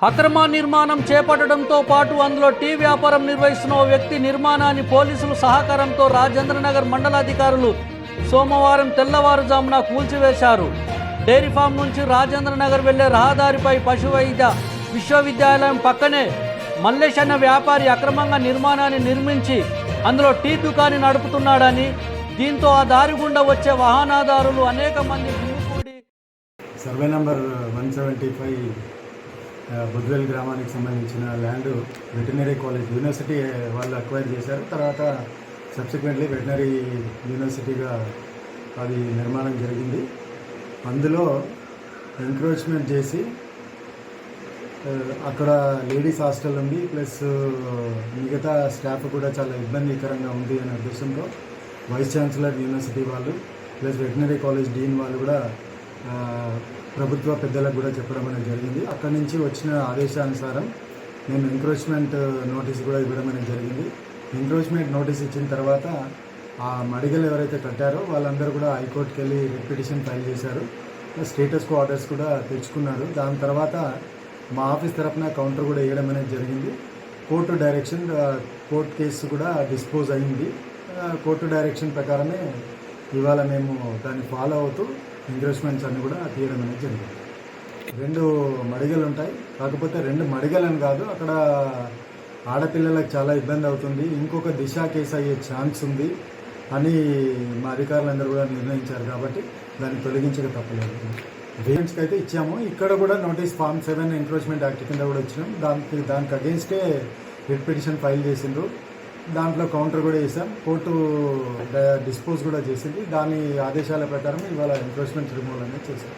అక్రమ నిర్మాణం చేపట్టడంతో పాటు అందులో టీ వ్యాపారం నిర్వహిస్తున్న ఓ వ్యక్తి నిర్మాణాన్ని పోలీసులు సహకారంతో రాజేంద్రనగర్ మండలాధికారులు సోమవారం తెల్లవారుజామున కూల్చివేశారు. డైరీ ఫామ్ నుంచి రాజేంద్రనగర్ వెళ్ళే రహదారిపై పశు వైద్య విశ్వవిద్యాలయం పక్కనే మల్లేష్ అన్న వ్యాపారి అక్రమంగా నిర్మాణాన్ని నిర్మించి అందులో టీ దుకాణి నడుపుతున్నాడని దీంతో ఆ దారి గుండా వచ్చే వాహనాదారులు అనేక మంది survey number one seventy five Budvel గ్రామానికి సంబంధించిన ల్యాండ్ వెటనరీ కాలేజ్ యూనివర్సిటీ వాళ్ళు అక్వైర్ చేశారు. తర్వాత సబ్సిక్వెంట్లీ వెటనరీ యూనివర్సిటీగా అది నిర్మాణం జరిగింది. అందులో ఎంక్రోచ్మెంట్ చేసి అక్కడ లేడీస్ హాస్టల్ ఉంది ప్లస్ మిగతా స్టాఫ్ కూడా చాలా ఇబ్బందికరంగా ఉంది అనే ఉద్దేశంతో వైస్ ఛాన్సలర్ యూనివర్సిటీ వాళ్ళు ప్లస్ వెటనరీ కాలేజ్ డీన్ వాళ్ళు కూడా ప్రభుత్వ పెద్దలకు కూడా చెప్పడం అనేది జరిగింది. అక్కడి నుంచి వచ్చిన ఆదేశానుసారం నేను ఎంక్రోచ్మెంట్ నోటీస్ కూడా ఇవ్వడం అనేది జరిగింది. ఎంక్రోచ్మెంట్ నోటీస్ ఇచ్చిన తర్వాత ఆ మడిగలు ఎవరైతే కట్టారో వాళ్ళందరూ కూడా హైకోర్టుకి వెళ్ళి పిటిషన్ ఫైల్ చేశారు. స్టేటస్ కో ఆర్డర్స్ కూడా తెచ్చుకున్నారు. దాని తర్వాత మా ఆఫీస్ తరఫున కౌంటర్ కూడా వేయడం అనేది జరిగింది. కోర్టు డైరెక్షన్ కోర్టు కేసు కూడా డిస్పోజ్ అయింది. కోర్టు డైరెక్షన్ ప్రకారమే ఇవాళ మేము దాన్ని ఫాలో అవుతూ ఎంక్రోచ్మెంట్స్ అన్నీ కూడా తీయడం అనేది జరిగింది. రెండు మడిగలు ఉంటాయి. కాకపోతే రెండు మడిగలని కాదు అక్కడ ఆడపిల్లలకు చాలా ఇబ్బంది అవుతుంది. ఇంకొక దిశ కేసు అయ్యే ఛాన్స్ ఉంది అని మా అధికారులందరూ కూడా నిర్ణయించారు కాబట్టి దాన్ని తొలగించక తప్పలేదు. పేరెంట్స్కి అయితే ఇచ్చాము. ఇక్కడ కూడా notice form seven encroachment act కింద కూడా ఇచ్చినాం దానికి దానికి అగేన్స్టే రిట్ పిటిషన్ ఫైల్ చేసిండ్రు. దాంట్లో కౌంటర్ కూడా చేశాం. కోర్టు డిస్పోజ్ కూడా చేసింది. దాని ఆదేశాల ప్రకారం ఇవాళ ఎంక్రోచ్మెంట్ రిమూవల్ అనేది చేశాం.